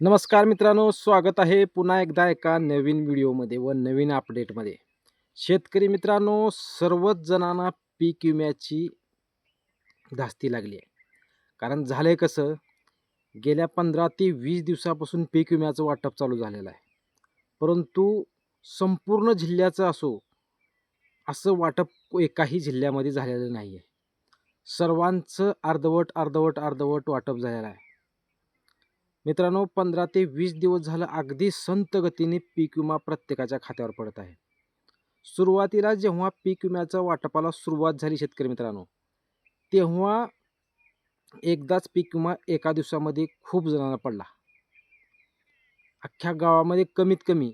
नमस्कार मित्रांनो स्वागत आहे पुन्हा एकदा एका नवीन व्हिडिओमध्ये व नवीन अपडेटमध्ये. शेतकरी मित्रांनो सर्वच जणांना पीक विम्याची धास्ती लागली आहे. कारण झालं आहे कसं गेल्या पंधरा ते वीस दिवसापासून पीक विम्याचं वाटप चालू झालेलं आहे. परंतु संपूर्ण जिल्ह्याचं असो असं वाटप एकाही जिल्ह्यामध्ये झालेलं नाही आहे सर्वांचं अर्धवट अर्धवट अर्धवट वाटप झालेलं आहे. मित्रांनो पंधरा ते वीस दिवस झालं अगदी संत गतीने पीक विमा प्रत्येकाच्या खात्यावर पडत आहे. सुरुवातीला जेव्हा पीक विम्याच्या वाटपाला सुरुवात झाली शेतकरी मित्रांनो तेव्हा एकदाच पीक विमा एका दिवसामध्ये खूप जणांना पडला. अख्ख्या गावामध्ये कमीत कमी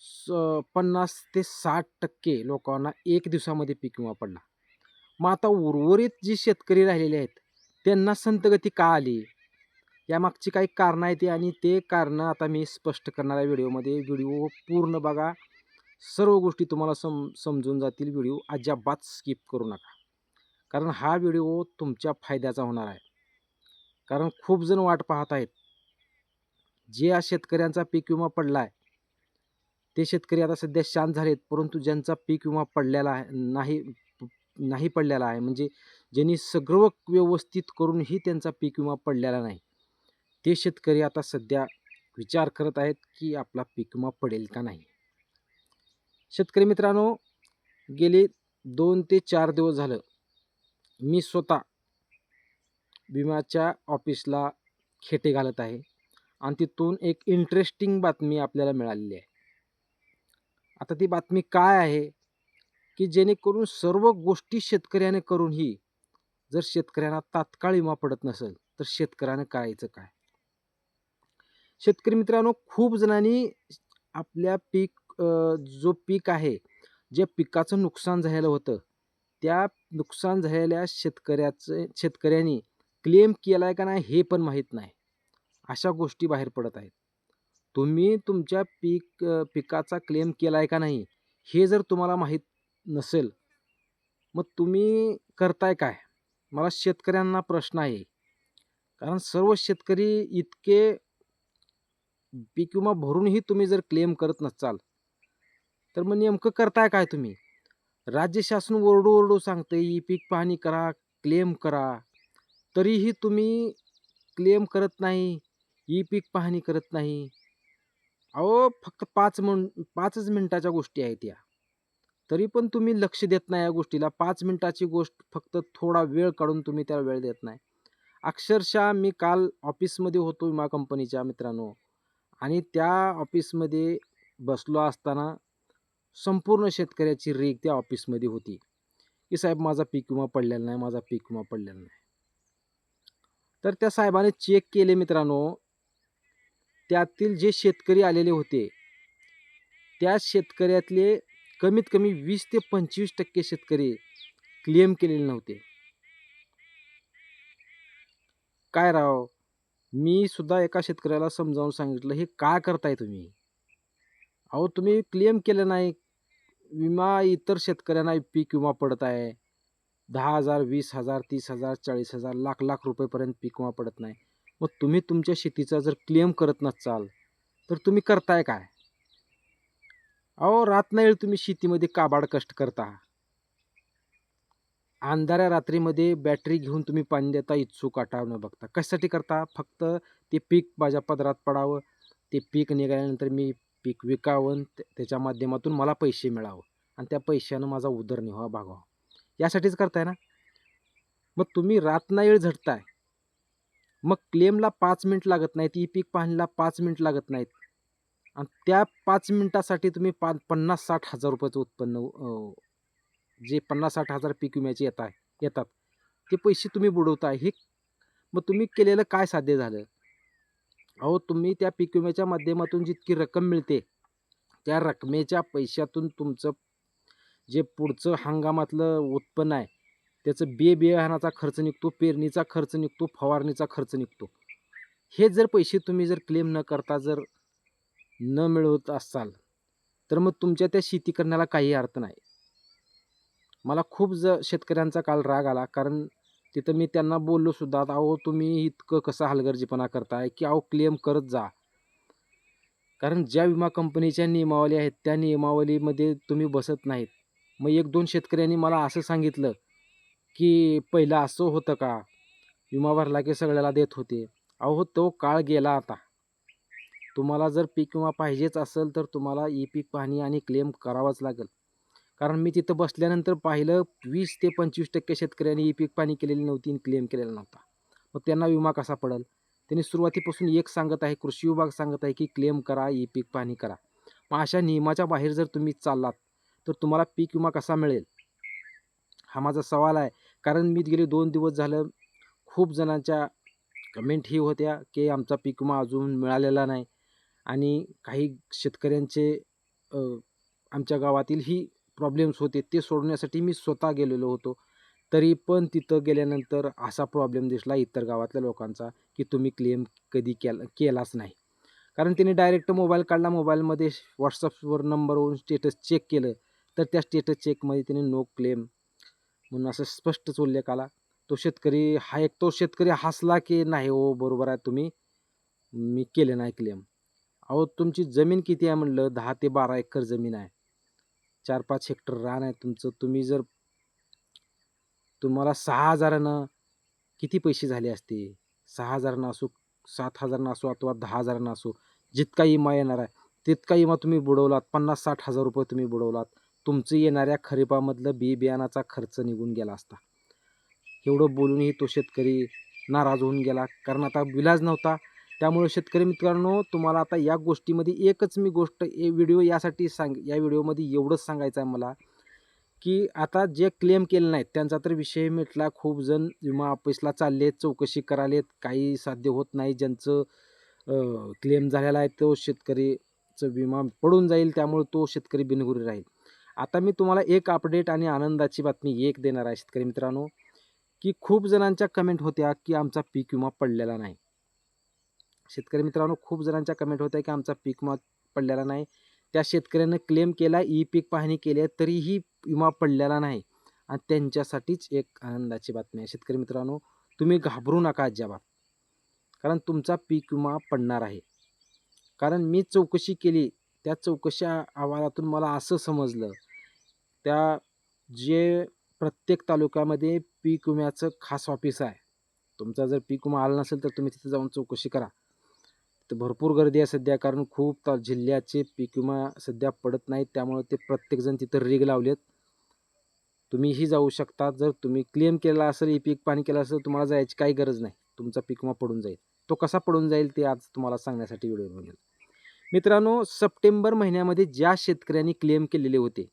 स पन्नास ते साठ टक्के लोकांना एक दिवसामध्ये पीक विमा पडला. मग आता उर्वरित जी शेतकरी राहिलेले आहेत त्यांना संतगती का आली? यामागची काही कारणं आहेत आणि ते कारणं आता मी स्पष्ट करणार आहे व्हिडिओमध्ये. व्हिडिओ पूर्ण बघा. सर्व गोष्टी तुम्हाला सम समजून जातील व्हिडिओ. अजिबात स्किप करू नका. कारण हा व्हिडिओ तुमच्या फायद्याचा होणार आहे. कारण खूप जण वाट पाहत आहेत. जे या शेतकऱ्यांचा पीक विमा पडला आहे ते शेतकरी आता सध्या शांत झालेत परंतु ज्यांचा पीक विमा पडलेला आहे नाही नाही पडलेला आहे. म्हणजे ज्यांनी सगळं व्यवस्थित करूनही त्यांचा पीक विमा पडलेला नाही. ते शेतकरी आता सध्या विचार करत आहेत की आपला पीक विमा पडेल का नाही. शेतकरी मित्रांनो गेले दोन ते चार दिवस झालं मी स्वतः विम्याच्या ऑफिसला खेटे घालत आहे आणि तिथून एक इंटरेस्टिंग बातमी आपल्याला मिळालेली आहे. आता ती बातमी काय आहे की जेणेकरून सर्व गोष्टी शेतकऱ्याने करूनही जर शेतकऱ्यांना तात्काळ विमा पडत नसेल तर शेतकऱ्याने करायचं काय? शेतकरी मित्रांनो खूप जणांनी आपल्या पीक जो पीक आहे जे पिकाचं नुकसान झालेलं होतं त्या नुकसान झालेल्या शेतकऱ्याचं शेतकऱ्यांनी क्लेम केला आहे का नाही हे पण माहीत नाही. अशा गोष्टी बाहेर पडत आहेत. तुम्ही तुमच्या पीक पिकाचा क्लेम केला आहे का नाही हे जर तुम्हाला माहीत नसेल मग तुम्ही करताय काय? मला शेतकऱ्यांना प्रश्न आहे. कारण सर्व शेतकरी इतके पीक विमा भरूनही तुम्ही जर क्लेम करत नसाल तर मग नेमकं करताय काय तुम्ही? राज्य शासन ओरडू ओरडू सांगते ई पीक पाहणी करा क्लेम करा. तरीही तुम्ही क्लेम करत नाही ई पीक पाहणी करत नाही. अहो फक्त पाच मिन पाचच मिनटाच्या गोष्टी आहेत या. तरी पण तुम्ही लक्ष देत नाही या गोष्टीला. पाच मिनटाची गोष्ट फक्त थोडा वेळ काढून तुम्ही त्याला वेळ देत नाही. अक्षरशः मी काल ऑफिसमध्ये होतो विमा कंपनीच्या मित्रांनो. आणि त्या ऑफिसमध्ये बसलो असताना संपूर्ण शेतकऱ्याची रेग त्या ऑफिसमध्ये होती. की साहेब माझा पीक विमा पडलेला नाही माझा पीक विमा पडलेला नाही. तर त्या साहेबाने चेक केले मित्रांनो. त्यातील जे शेतकरी आलेले होते त्या शेतकऱ्यातले कमीत कमी वीस ते पंचवीस टक्के शेतकरी क्लेम केलेले नव्हते. काय राव? मी सुद्धा एका शेतकऱ्याला समजावून सांगितलं हे का करताय तुम्ही? अहो तुम्ही क्लेम केलं नाही. विमा इतर शेतकऱ्यांना पीक विमा पडत आहे. दहा हजार वीस हजार तीस हजार चाळीस हजार लाख लाख रुपयेपर्यंत पीक विमा पडत नाही. मग तुम्ही तुमच्या शेतीचा जर क्लेम करत नसाल तर तुम्ही करताय काय? अहो रात नाही तुम्ही शेतीमध्ये काबाड कष्ट करता. अंधाऱ्या रात्रीमध्ये बॅटरी घेऊन तुम्ही पाणी देता इच्छुक न बघता. कशासाठी करता? फक्त ते पीक माझ्या पदरात पडावं. ते पीक निघाल्यानंतर मी पीक विकावं त्याच्या माध्यमातून मला पैसे मिळावं आणि त्या पैशानं माझा उदरनिर्वाह भागावा यासाठीच करताय ना? मग तुम्ही रातनाईळ झटताय मग क्लेमला पाच मिनिट लागत नाहीत ई पीक पाहणीला पाच मिनिट लागत नाहीत. आणि त्या पाच मिनिटासाठी तुम्ही पा पन्नास साठ हजार रुपयाचं उत्पन्न जे पन्नास साठ हजार पीक विम्याचे येत आहे येतात ते पैसे तुम्ही बुडवताय. हे मग तुम्ही केलेलं काय साध्य झालं? अहो तुम्ही त्या पीक विम्याच्या माध्यमातून जितकी रक्कम मिळते त्या रकमेच्या पैशातून तुमचं जे पुढचं हंगामातलं उत्पन्न आहे त्याचं बे बियाणाचा खर्च निघतो पेरणीचा खर्च निघतो फवारणीचा खर्च निघतो. हे जर पैसे तुम्ही जर क्लेम न करता जर न मिळवत असाल तर मग तुमच्या त्या शेती करण्याला काही अर्थ नाही. मला खूप ज शेतकऱ्यांचा काल राग आला. कारण तिथं मी त्यांना बोललो सुद्धा अहो तुम्ही इतकं कसं हलगर्जीपणा करताय की अहो क्लेम करत जा. कारण ज्या विमा कंपनीच्या नियमावली आहेत त्या नियमावलीमध्ये तुम्ही बसत नाहीत. मग एक दोन शेतकऱ्यांनी मला असं सांगितलं की पहिलं असं होतं का? विमा भरला की सगळ्याला देत होते. अहो तो काळ गेला आता. तुम्हाला जर पीक विमा पाहिजेच असेल तर तुम्हाला ई पीक पाहणी आणि क्लेम करावाच लागेल. कारण मी तिथं बसल्यानंतर पाहिलं वीस ते पंचवीस टक्के शेतकऱ्यांनी ई पीक पाणी केलेली नव्हती आणि क्लेम केलेला नव्हता. मग त्यांना विमा कसा पडेल? त्यांनी सुरुवातीपासून एक सांगत आहे कृषी विभाग सांगत आहे की क्लेम करा ई पीक पाणी करा. मग अशा नियमाच्या बाहेर जर तुम्ही चाललात तर तुम्हाला पीक विमा कसा मिळेल? हा माझा सवाल आहे. कारण मी गेले दोन दिवस झालं खूप जणांच्या कमेंट ही होत्या की आमचा पीक विमा अजून मिळालेला नाही. आणि काही शेतकऱ्यांचे आमच्या गावातील ही प्रॉब्लेम्स होते ते सोडवण्यासाठी मी स्वतः गेलेलो होतो. तरी पण तिथं गेल्यानंतर असा प्रॉब्लेम दिसला इतर गावातल्या लोकांचा की तुम्ही क्लेम कधी केला केलाच नाही. कारण त्यांनी डायरेक्ट मोबाईल काढला मोबाईलमध्ये व्हॉट्सअपवर नंबरवरून स्टेटस चेक केलं. तर त्या स्टेटस चेकमध्ये त्याने नो क्लेम म्हणून असं स्पष्टच उल्लेख आला. तो शेतकरी हा एक तो शेतकरी हसला की नाही हो बरोबर आहे तुम्ही. मी केले नाही क्लेम अहो तुमची जमीन किती आहे? म्हणलं. दहा ते बारा एकर जमीन आहे. चार पाच हेक्टर रान आहे तुमचं. तुम्ही जर तुम्हाला सहा हजारानं किती पैसे झाले असते? सहा हजारानं असो सात हजारानं असो अथवा दहा हजारानं असो जितका इमा येणार आहे तितका इमा तुम्ही बुडवलात. पन्नास साठ हजार रुपये तुम्ही बुडवलात. तुमचं येणाऱ्या खरीपामधलं बी बियाणाचा खर्च निघून गेला असता. एवढं बोलूनही तो शेतकरी नाराज होऊन गेला. कारण आता विलाज नव्हता. त्यामुळे शेतकरी मित्रांनो तुम्हाला आता या गोष्टीमध्ये एकच मी गोष्ट ए व्हिडिओ यासाठी सांग या व्हिडिओमध्ये एवढंच सांगायचं आहे मला की आता जे क्लेम केले नाहीत त्यांचा तर विषय मिटला खूप जण विमा ऑफिसला चाललेत चौकशी करालेत काही साध्य होत नाही ज्यांचं क्लेम झालेला आहे तो शेतकरीचं विमा पडून जाईल त्यामुळे तो शेतकरी बिनगुरी राहील. आता मी तुम्हाला एक अपडेट आणि आनंदाची बातमी एक देणार आहे शेतकरी मित्रांनो की खूप जणांच्या कमेंट होत्या की आमचा पीक विमा पडलेला नाही. शेतकरी मित्रांनो खूप जणांच्या कमेंट होत्या की आमचा पीक विमा पडलेला नाही. त्या शेतकऱ्यानं क्लेम केला ई पीक पाहणी केली आहे तरीही विमा पडलेला नाही. आणि त्यांच्यासाठीच एक आनंदाची बातमी आहे. शेतकरी मित्रांनो तुम्ही घाबरू नका अजिबात. कारण तुमचा पीक विमा पडणार आहे. कारण मी चौकशी केली त्या चौकशी अहवालातून मला असं समजलं त्या जे प्रत्येक तालुक्यामध्ये पीक विम्याचं खास ऑफिस आहे. तुमचा जर पीक विमा आला नसेल तर तुम्ही तिथे जाऊन चौकशी करा. तर भरपूर गर्दी आहे सध्या कारण खूप जिल्ह्याचे पीक विमा सध्या पडत नाहीत. त्यामुळे ते प्रत्येकजण तिथं रिग लावलेत. तुम्हीही जाऊ शकता. जर तुम्ही क्लेम केला असेल ई पीक पाणी केलं असेल तुम्हाला जायची काही गरज नाही. तुमचा पीक विमा पडून जाईल. तो कसा पडून जाईल ते आज तुम्हाला सांगण्यासाठी व्हिडिओ बघेल मित्रांनो सप्टेंबर महिन्यामध्ये ज्या शेतकऱ्यांनी क्लेम केलेले होते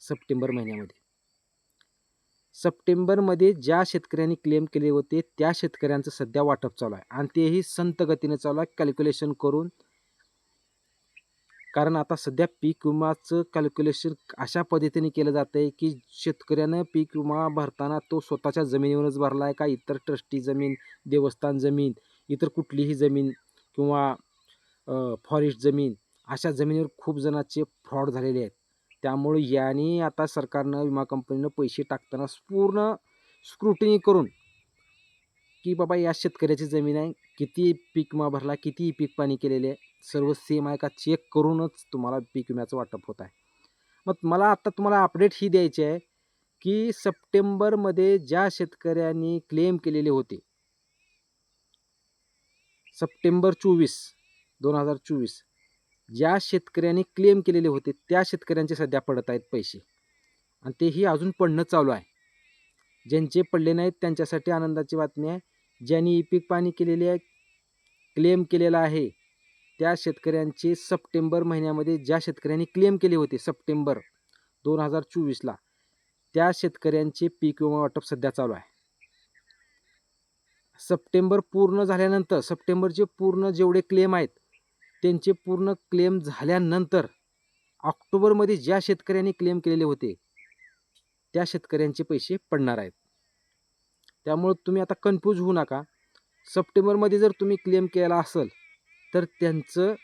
सप्टेंबर महिन्यामध्ये सप्टेंबरमध्ये ज्या शेतकऱ्यांनी क्लेम केले होते त्या शेतकऱ्यांचं सध्या वाटप चालू आहे. आणि तेही संत गतीने चालू आहे. कॅल्क्युलेशन करून. कारण आता सध्या पीक विमाचं कॅल्क्युलेशन अशा पद्धतीने केलं जातं आहे की शेतकऱ्यानं पीक विमा भरताना तो स्वतःच्या जमिनीवरच भरला आहे का? इतर ट्रस्टी जमीन देवस्थान जमीन इतर कुठलीही जमीन किंवा फॉरेस्ट जमीन अशा जमिनीवर खूप जणांचे फ्रॉड झालेले आहेत. त्यामुळे याने आता सरकारनं विमा कंपनीनं पैसे टाकताना पूर्ण स्क्रुटिनी करून की बाबा या शेतकऱ्याची जमीन आहे किती पीक विमा भरला किती पीक पाणी केलेले आहे सर्व सेम आहे का? चेक करूनच तुम्हाला पीक विम्याचं वाटप होत आहे. मग मला आता तुम्हाला अपडेट ही द्यायची आहे की सप्टेंबरमध्ये ज्या शेतकऱ्यांनी क्लेम केलेले होते सप्टेंबर चोवीस दोन हजार चोवीस ज्या शेतकऱ्यांनी क्लेम केलेले होते त्या शेतकऱ्यांचे सध्या पडत आहेत पैसे. आणि तेही अजून पडणं चालू आहे. ज्यांचे पडले नाहीत त्यांच्यासाठी आनंदाची बातमी आहे. ज्यांनी ई पीक पाणी केलेले आहे क्लेम केलेला आहे त्या शेतकऱ्यांचे सप्टेंबर महिन्यामध्ये ज्या शेतकऱ्यांनी क्लेम केले होते सप्टेंबर दोन हजार चोवीसला त्या शेतकऱ्यांचे पीक विमा वाटप सध्या चालू आहे. सप्टेंबर पूर्ण झाल्यानंतर सप्टेंबरचे पूर्ण जेवढे क्लेम आहेत त्यांचे पूर्ण क्लेम झाल्यानंतर ऑक्टोबरमध्ये ज्या शेतकऱ्यांनी क्लेम केलेले होते त्या शेतकऱ्यांचे पैसे पडणार आहेत. त्यामुळं तुम्ही आता कन्फ्यूज होऊ नका. सप्टेंबरमध्ये जर तुम्ही क्लेम केला असेल तर त्यांचं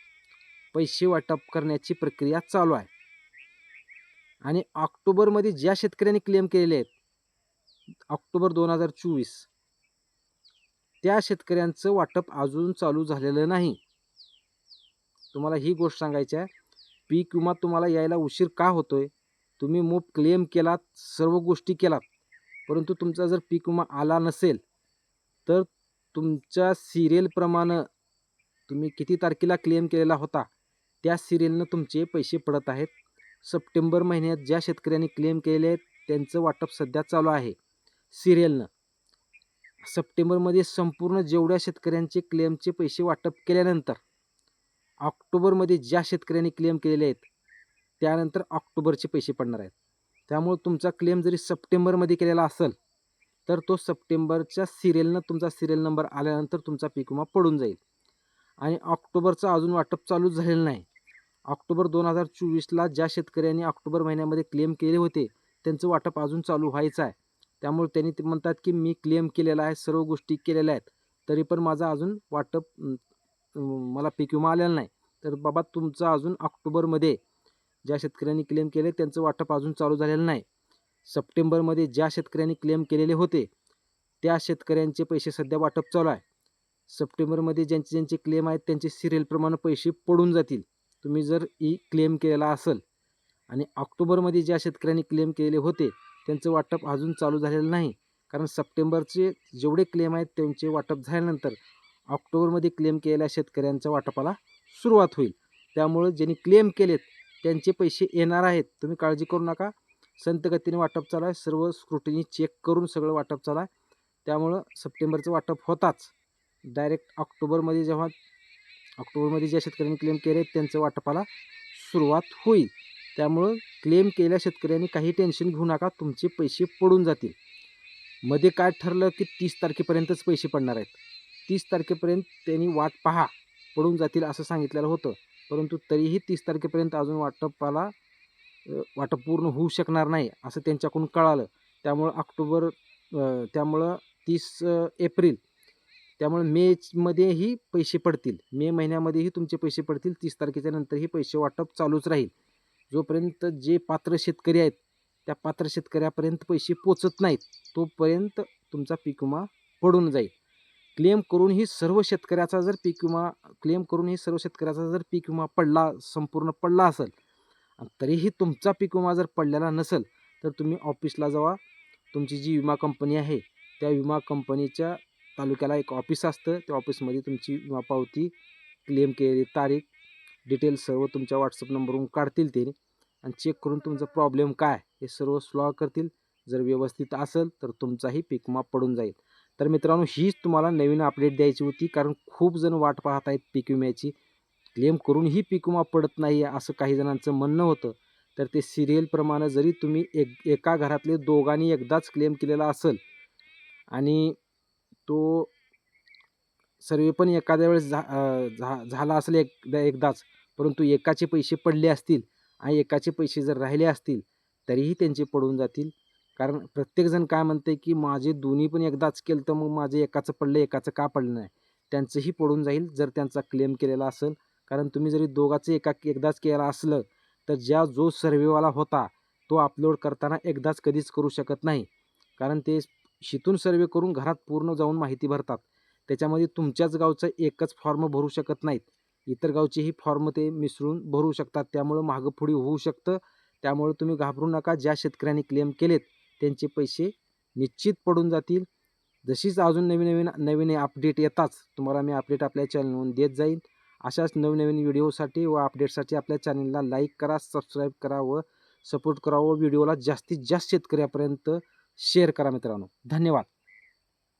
पैसे वाटप करण्याची प्रक्रिया चालू आहे. आणि ऑक्टोबरमध्ये ज्या शेतकऱ्यांनी क्लेम केलेले आहेत ऑक्टोबर दोन हजार चोवीस त्या शेतकऱ्यांचं वाटप अजून चालू झालेलं नाही. तुम्हाला ही गोष्ट सांगायची आहे. पीक विमा तुम्हाला यायला उशीर का होतो आहे तुम्ही मूप क्लेम केलात सर्व गोष्टी केलात परंतु तुमचा जर पीक विमा आला नसेल तर तुमच्या सिरियलप्रमाणे तुम्ही किती तारखेला क्लेम केलेला होता त्या सिरियलनं तुमचे पैसे पडत आहेत. सप्टेंबर महिन्यात ज्या शेतकऱ्यांनी क्लेम केलेले आहेत त्यांचं वाटप सध्या चालू आहे सिरियलनं. सप्टेंबरमध्ये संपूर्ण जेवढ्या शेतकऱ्यांचे क्लेमचे पैसे वाटप केल्यानंतर ऑक्टोबरमध्ये ज्या शेतकऱ्यांनी क्लेम केलेले आहेत त्यानंतर ऑक्टोबरचे पैसे पडणार आहेत. त्यामुळे तुमचा क्लेम जरी सप्टेंबरमध्ये केलेला असेल तर तो सप्टेंबरच्या सिरियलनं तुमचा सिरियल नंबर आल्यानंतर तुमचा पीक विमा पडून जाईल. आणि ऑक्टोबरचं अजून वाटप चालू झालेलं नाही. ऑक्टोबर दोन हजार चोवीसला ज्या शेतकऱ्यांनी ऑक्टोबर महिन्यामध्ये क्लेम केले होते त्यांचं वाटप अजून चालू व्हायचं आहे. त्यामुळे त्यांनी ते म्हणतात की मी क्लेम केलेला आहे सर्व गोष्टी केलेल्या आहेत तरी पण माझा अजून वाटप मला पीक विमा आलेला नाही. तर बाबा तुमचं अजून ऑक्टोबरमध्ये ज्या शेतकऱ्यांनी क्लेम केले त्यांचं वाटप अजून चालू झालेलं नाही. सप्टेंबरमध्ये ज्या शेतकऱ्यांनी क्लेम केलेले होते त्या शेतकऱ्यांचे पैसे सध्या वाटप चालू आहे. सप्टेंबरमध्ये ज्यांचे ज्यांचे क्लेम आहेत त्यांचे सिरियलप्रमाणे पैसे पडून जातील. तुम्ही जर ई क्लेम केलेला असेल आणि ऑक्टोबरमध्ये ज्या शेतकऱ्यांनी क्लेम केलेले होते त्यांचं वाटप अजून चालू झालेलं नाही. कारण सप्टेंबरचे जेवढे क्लेम आहेत त्यांचे वाटप झाल्यानंतर ऑक्टोबरमध्ये क्लेम केलेल्या शेतकऱ्यांच्या वाटपाला सुरुवात होईल. त्यामुळं ज्यांनी क्लेम केलेत त्यांचे पैसे येणार आहेत तुम्ही काळजी करू नका. संत गतीने वाटप चालू आहे सर्व स्क्रुटिनी चेक करून सगळं वाटप चालू आहे. त्यामुळं सप्टेंबरचं वाटप होताच. डायरेक्ट ऑक्टोबरमध्ये जेव्हा ऑक्टोबरमध्ये ज्या शेतकऱ्यांनी क्लेम केले त्यांचं वाटपाला सुरुवात होईल. त्यामुळं क्लेम केलेल्या शेतकऱ्यांनी काही टेन्शन घेऊ नका तुमचे पैसे पडून जातील. मध्ये काय ठरलं की तीस तारखेपर्यंतच पैसे पडणार आहेत. तीस तारखेपर्यंत त्यांनी वाट पहा पडून जातील असं सांगितलेलं होतं. परंतु तरीही तीस तारखेपर्यंत अजून वाटपाला वाटप पूर्ण होऊ शकणार नाही असं त्यांच्याकडून कळालं. त्यामुळं ऑक्टोबर त्यामुळं तीस एप्रिल त्यामुळे मेमध्येही पैसे पडतील. मे महिन्यामध्येही तुमचे पैसे पडतील. तीस तारखेच्या नंतरही पैसे वाटप चालूच राहील. जोपर्यंत जे पात्र शेतकरी आहेत त्या पात्र शेतकऱ्यापर्यंत पैसे पोचत नाहीत तोपर्यंत तुमचा पीक विमा पडून जाईल. क्लेम करूनही सर्व शेतकऱ्याचा जर पीक विमा क्लेम करूनही सर्व शेतकऱ्याचा जर पीक विमा पडला संपूर्ण पडला असेल आणि तरीही तुमचा पीक विमा जर पडलेला नसेल तर तुम्ही ऑफिसला जावा. तुमची जी विमा कंपनी आहे त्या विमा कंपनीच्या तालुक्याला एक ऑफिस असतं. त्या ऑफिसमध्ये तुमची विमा पावती क्लेम केलेली तारीख डिटेल सर्व तुमच्या व्हॉट्सअप नंबरवरून काढतील ते आणि चेक करून तुमचा प्रॉब्लेम काय हे सर्व सॉल्व करतील. जर व्यवस्थित असेल तर तुमचाही पीक विमा पडून जाईल. तर मित्रांनो हीच तुम्हाला नवीन अपडेट द्यायची होती. कारण खूप जण वाट पाहत आहेत पीक विम्याची. क्लेम करूनही पीक विमा पडत नाही आहे असं काही जणांचं म्हणणं होतं. तर ते सिरियलप्रमाणे जरी तुम्ही एक एका घरातले दोघांनी एकदाच क्लेम केलेला असेल आणि तो सर्वे पण एखाद्या वेळेस झा झा झाला असेल एकदा एकदाच परंतु एकाचे पैसे पडले असतील आणि एकाचे पैसे जर राहिले असतील तरीही त्यांचे पडून जातील. कारण प्रत्येकजण काय म्हणते की माझे दोन्ही पण एकदाच केलं तर मग माझे एकाचं पडलं एकाचं का पडलं नाही? त्यांचंही पडून जाईल जर त्यांचा क्लेम केलेला असेल. कारण तुम्ही जरी दोघाचं एका एकदाच केलं असलं तर ज्या जो सर्वेवाला होता तो अपलोड करताना एकदाच कधीच करू शकत नाही. कारण ते शिथून सर्वे करून घरात पूर्ण जाऊन माहिती भरतात. त्याच्यामध्ये तुमच्याच गावचं एकच फॉर्म भरू शकत नाहीत. इतर गावचेही फॉर्म ते मिसळून भरू शकतात. त्यामुळं मागं पुढे होऊ शकतं. त्यामुळे तुम्ही घाबरू नका. ज्या शेतकऱ्यांनी क्लेम केलेत त्यांचे पैसे निश्चित पडून जातील. जशीच अजून नवीन नवीन नवीन अपडेट येताच तुम्हाला मी अपडेट आपल्या चॅनलवरून देत जाईन. अशाच नवनवीन व्हिडिओसाठी व अपडेटसाठी आपल्या चॅनलला लाईक करा सबस्क्राईब करा व सपोर्ट करा व व्हिडिओला जास्तीत जास्त शेतकऱ्यापर्यंत शेअर करा मित्रांनो. धन्यवाद.